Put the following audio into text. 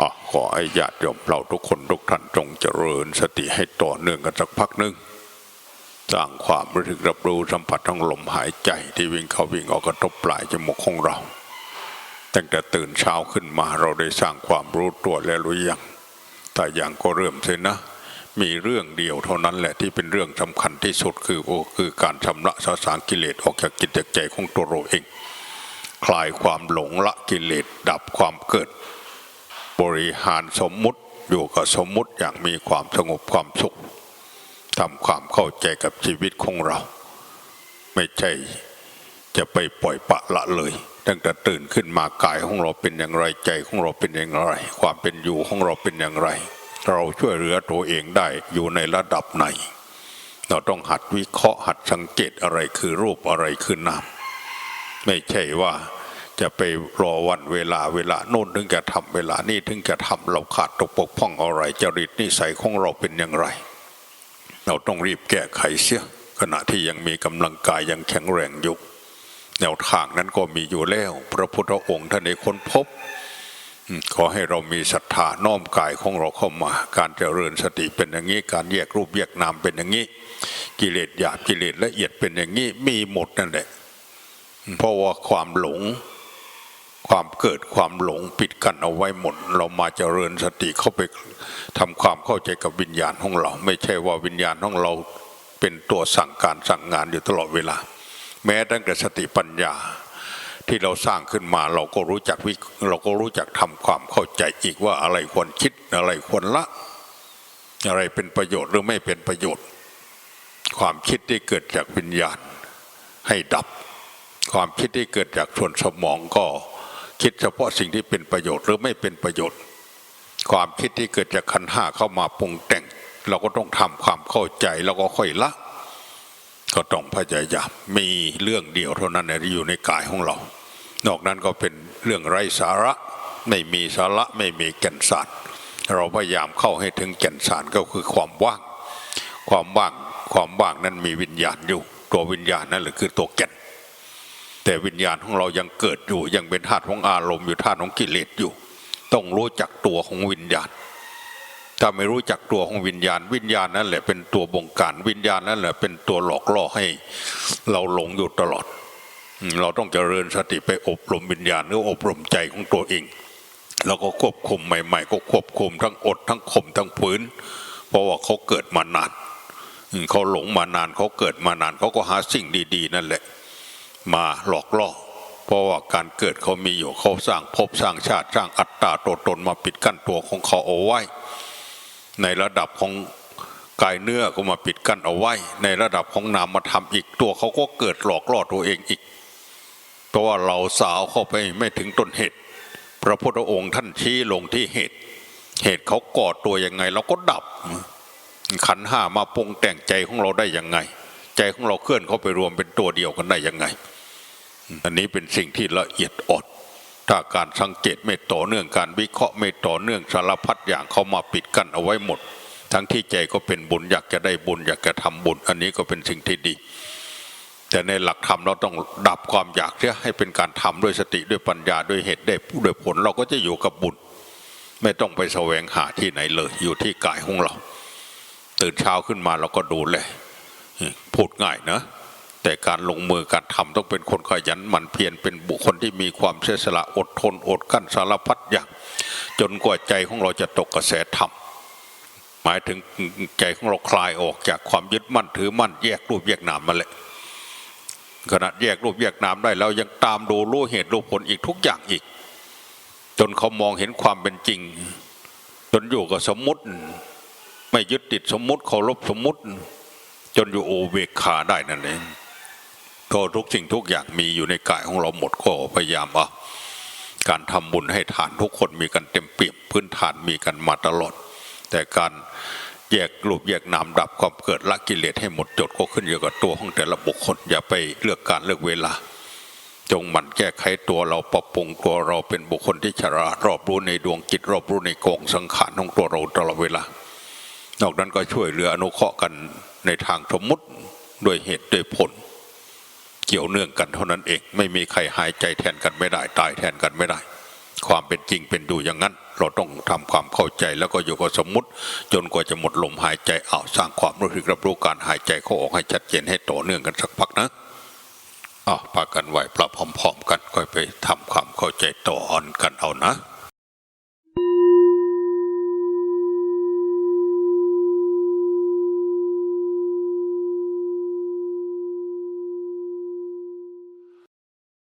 อะขอให้ญาติโยมเราทุกคนทุกท่านจงเจริญสติให้ต่อเนื่องกันสักพักหนึ่งสร้างความรู้สึกรับรู้สัมผัสทั้งลมหายใจที่วิ่งเข้าวิ่งออกกระทบปลายจมูกของเรา ตั้งแต่ตื่นเช้าขึ้นมาเราได้สร้างความรู้ตัวแล้วหรือยังแต่ยังก็เริ่มเสียนะ มีเรื่องเดียวเท่านั้นแหละที่เป็นเรื่องสำคัญที่สุดคือโอคือการชำระสาสางกิเลสออกจากจิตจากใจของตัวเราเอง คลายความหลงละกิเลสดับความเกิด บริหารสมมุติอยู่กับสมมุติอย่างมีความสงบความสุขทำความเข้าใจกับชีวิตของเรา ไม่ใช่จะไปปล่อยปะละเลย ตั้งแต่ตื่นขึ้นมากายของเราเป็นอย่างไรใจของเราเป็นอย่างไร ความเป็นอยู่ของเราเป็นอย่างไร เราช่วยเหลือตัวเองได้อยู่ในระดับไหน เราต้องหัดวิเคราะห์หัดสังเกตอะไรคือรูปอะไรคือนามไม่ใช่ว่า จะไปรอวันเวลาเวลาโน่นถึงจะทำเวลานี่ถึงจะทำเราขาดตกปกพ่องอะไรจริตนิสัยของเราเป็นอย่างไร เราต้องรีบแก้ไขเสียขณะที่ยังมีกำลังกายยังแข็งแรงอยู่แนวทางนั้นก็มีอยู่แล้ว พระพุทธองค์ท่านได้ค้นพบ ขอให้เรามีศรัทธาน้อมกายของเราเข้ามา การเจริญสติเป็นอย่างนี้ การแยกรูปแยกนามเป็นอย่างนี้ กิเลสหยาบกิเลสละเอียดเป็นอย่างนี้มีหมดนั่นแหละเพราะว่าความหลง ความเกิดความหลงปิดกั้นเอาไว้หมด เรามาเจริญสติเข้าไปทำความเข้าใจกับวิญญาณของเรา ไม่ใช่ว่าวิญญาณของเราเป็นตัวสั่งการสั่งงานอยู่ตลอดเวลา แม้ตั้งแต่สติปัญญาที่เราสร้างขึ้นมาเราก็รู้จักวิเราก็รู้จักทำความเข้าใจอีกว่าอะไรควรคิดอะไรควรละ อะไรเป็นประโยชน์หรือไม่เป็นประโยชน์ ความคิดที่เกิดจากวิญญาณให้ดับ ความคิดที่เกิดจากส่วนสมองก็ คิดเฉพาะสิ่งที่เป็นประโยชน์หรือไม่เป็นประโยชน์ ความคิดที่เกิดจากขันห้าเข้ามาปรุงแต่ง เราก็ต้องทำความเข้าใจแล้วก็ค่อยละ ก็ต้องพยายามมีเรื่องเดียวเท่านั้นที่อยู่ในกายของเรา นอกนั้นก็เป็นเรื่องไร้สาระไม่มีสาระไม่มีแก่นสารเราพยายามเข้าให้ถึงแก่นสารก็คือความว่าง ความว่างความว่างนั้นมีวิญญาณอยู่ ตัววิญญาณนั่นแหละคือตัวแก่น แต่วิญญาณของเรายังเกิดอยู่ ยังเป็นธาตุของอารมณ์อยู่ธาตุของกิเลสอยู่ ต้องรู้จักตัวของวิญญาณ ถ้าไม่รู้จักตัวของวิญญาณ วิญญาณนั่นแหละเป็นตัวบงการวิญญาณนั่นแหละเป็นตัวหลอกล่อให้ เราหลงอยู่ตลอด เราต้องเจริญสติไปอบรมวิญญาณหรืออบรมใจของตัวเองแล้วก็ควบคุมใหม่ ๆ ก็ควบคุมทั้งอดทั้งข่มทั้งฝืนเพราะว่าเขาเกิดมานานเขาหลงมานานเขาเกิดมานานเขาก็หาสิ่งดี ๆ นั่นแหละ มาหลอกล่อเพราะว่าการเกิดเขามีอยู่เขาสร้างภพสร้างชาติสร้างอัตตาตัวตนมาปิดกั้นตัวของเขาเอาไว้ ในระดับของกายเนื้อก็มาปิดกั้นเอาไว้ ในระดับของนามธรรมอีกตัวเขาก็เกิดหลอกล่อตัวเองอีก เพราะว่าเราสาวเข้าไปไม่ถึงต้นเหตุ พระพุทธองค์ท่านชี้ลงที่เหตุ เหตุเขาก่อตัวยังไงเราก็ดับ ขันห้ามาปรุงแต่งใจของเราได้ยังไง ใจของเราเคลื่อนเข้าไปรวมเป็นตัวเดียวกันได้ยังไง อันนี้เป็นสิ่งที่ละเอียดอ่อนถ้าการสังเกตไม่ต่อเนื่องการวิเคราะห์ไม่ต่อเนื่องสารพัดอย่างเขามาปิดกั้นเอาไว้หมด ทั้งที่ใจก็เป็นบุญอยากจะได้บุญอยากจะทำบุญ อันนี้ก็เป็นสิ่งที่ดี แต่ในหลักธรรมเราต้องดับความอยากเสียให้เป็นการทำด้วยสติด้วยปัญญาด้วยเหตุได้ด้วยผลเราก็จะอยู่กับบุญ ไม่ต้องไปแสวงหาที่ไหนเลย อยู่ที่กายของเรา ตื่นเช้าขึ้นมาเราก็ดูเลยพูดง่ายนะ แต่การลงมือการทำต้องเป็นคนขยันหมั่นเพียรเป็นบุคคลที่มีความเสียสละอดทนอดกั้นสารพัดอย่างจนกว่าใจของเราจะตกกระแสธรรมหมายถึงใจของเราคลายออกจากความยึดมั่นถือมั่นแยกรูปแยกนามมาแหละขณะแยกรูปแยกนามได้แล้วยังตามดูรู้เหตุรู้ผลอีกทุกอย่างอีก จนเขามองเห็นความเป็นจริง จนอยู่กับสมมุติ ไม่ยึดติดสมมุติเคารพสมมุติ จนอยู่โอเบกขาได้นั่นเอง ก็ทุกสิ่งทุกอย่างมีอยู่ในกายของเราหมดก็พยายามว่าการทำบุญให้ทานทุกคนมีกันเต็มเปี่ยมพื้นฐานมีกันมาตลอด แต่การแยกกรูปแยกนามดับความเกิดละกิเลสให้หมดจดก็ขึ้นอยู่กับตัวของแต่ละบุคคลอย่าไปเลือกการเลือกเวลา จงหมั่นแก้ไขตัวเราปรับปรุงตัวเราเป็นบุคคลที่ฉลาดรอบรู้ในดวงจิตรอบรู้ในกองสังขารของตัวเราตลอดเวลานอกนั้นก็ช่วยเหลืออนุเคราะห์กันในทางสมมุติด้วยเหตุด้วยผล เกี่ยวเนื่องกันเท่านั้นเอง ไม่มีใครหายใจแทนกันไม่ได้ ตายแทนกันไม่ได้ ความเป็นจริงเป็นอยู่อย่างนั้น เราต้องทำความเข้าใจแล้วก็อยู่กับสมมติ จนกว่าจะหมดลมหายใจเอาสร้างความรู้สึกรับรู้การหายใจเข้าออกให้ชัดเจนให้ต่อเนื่องกันสักพักนะอะพากันไหวปรับพร้อมๆกันก็ไปทำความเข้าใจต่ออ่อนกันเอานะ